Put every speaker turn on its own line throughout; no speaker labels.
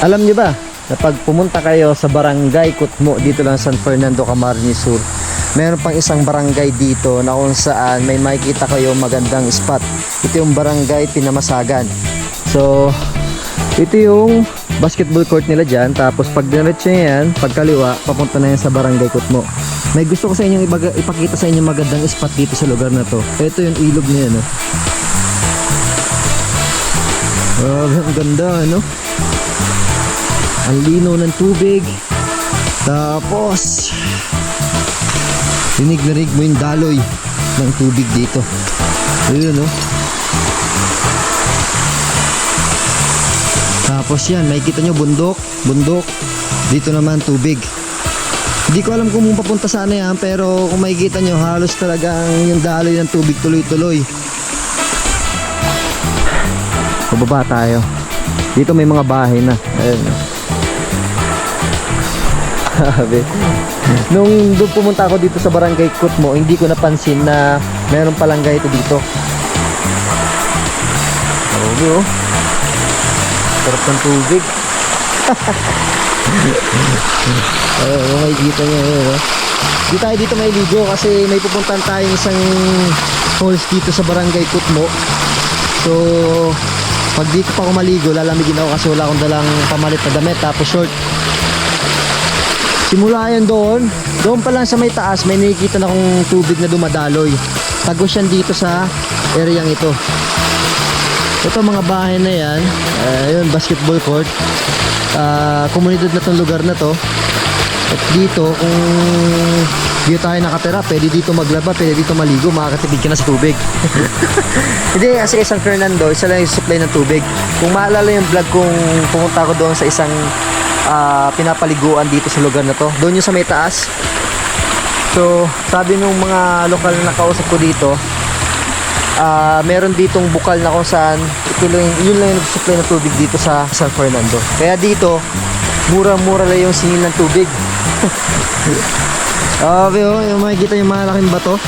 Alam niyo ba, na pag pumunta kayo sa barangay Kutmo dito lang San Fernando, Camarines Sur, meron pang isang barangay dito na kung saan may makikita kayo magandang spot. Ito yung barangay Pinamasagan. So, ito yung basketball court nila dyan. Tapos pag diretso nyo yan, pagkaliwa, papunta na yan sa barangay Kutmo. May gusto ko sa inyong ipakita sa inyo magandang spot dito sa lugar na to. Ito yung ilog niya, no? Grabe, ang ganda, ano? Ang linaw ng tubig. Tapos, rinig mo yung daloy ng tubig dito. Ayun, no? Tapos yan, makikita nyo bundok, bundok. Dito naman tubig. Hindi ko alam kung papunta saan yan, pero kung makikita nyo, halos talagang yung daloy ng tubig tuloy-tuloy. Pababa tayo. Dito may mga bahay na. Ayun. Sabi. Nung doon pumunta ako dito sa barangay Kutmo, hindi ko napansin na meron palang ganito dito. Grabe oh. Sarap ng tubig. Oo, oh, makikita niyo yun. Oh. Di tayo dito may ligo kasi may pupuntahan tayong isang falls dito sa barangay Kutmo. So, pag dito pa ako maligo, lalamigin ako kasi wala akong dalang pamalit na damit tapos short. Simula yan doon, doon pa lang sa may taas, may nakikita na akong tubig na dumadaloy. Tagos yan dito sa areang ito. Ito mga bahay na yan, uh, basketball court. Ah, komunidad na tong lugar na to. At dito, kung dito tayo nakatira, pwede dito maglaba, pwede dito maligo, makakatipid ka na sa tubig. Hindi, kasi San Fernando, isa lang yung supply ng tubig. Kung maalala yung vlog kung pumunta ako doon sa isang ah, pinapaliguan dito sa lugar na to, doon yung sa may taas. So, sabi nung mga lokal na nakausap ko dito, ah meron ditong bukal na kung saan ito yun lang yung nagsupply ng tubig dito sa San Fernando. Kaya dito, mura-mura lang yung singil ng tubig. Sabi oh, yung makikita yung malaking bato.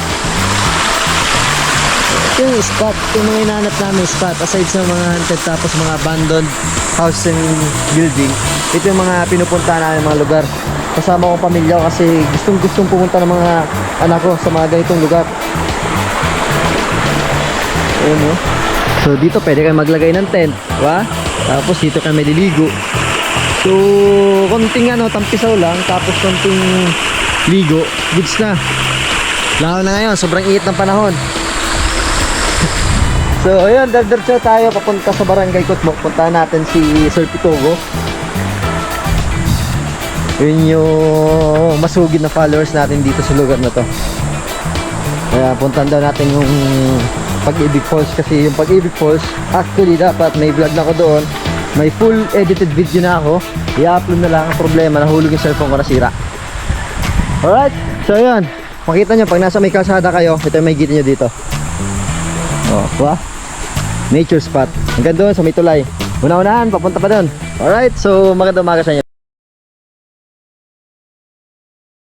Ito yung spot, yung mga hinahanap namin spot aside sa mga haunted tapos mga abandoned house and building. Ito yung mga pinupunta namin mga lugar. Kasama ko pamilya kasi gustong gustong pumunta ng mga anak ko sa mga ganitong lugar. Ayun oh. So dito pwede kayo maglagay ng tent, ba? Tapos dito may liligo. So konting ano, tampisaw lang, tapos konting ligo, goods na. Lalo na ngayon, sobrang init ng panahon. So ayun, dadurcho tayo papunta sa barangay Kutmo. Puntahan natin si Sir Pitogo. Yun yung masugid na followers natin dito sa lugar na to. Kaya puntahan daw natin yung Pag-ibig Falls kasi yung Pag-ibig Falls actually dapat may vlog na ako doon. May full edited video na ako. I-upload na lang ang problema nahulog yung cellphone ko nasira. Alright, so yun. Makita nyo pag nasa may kalsada kayo, ito yung may kita nyo dito. Oh, ba? Nature spot. Hanggang doon sa may tulay. Una-unahan, papunta pa doon. Alright, so magandang umaga sa inyo.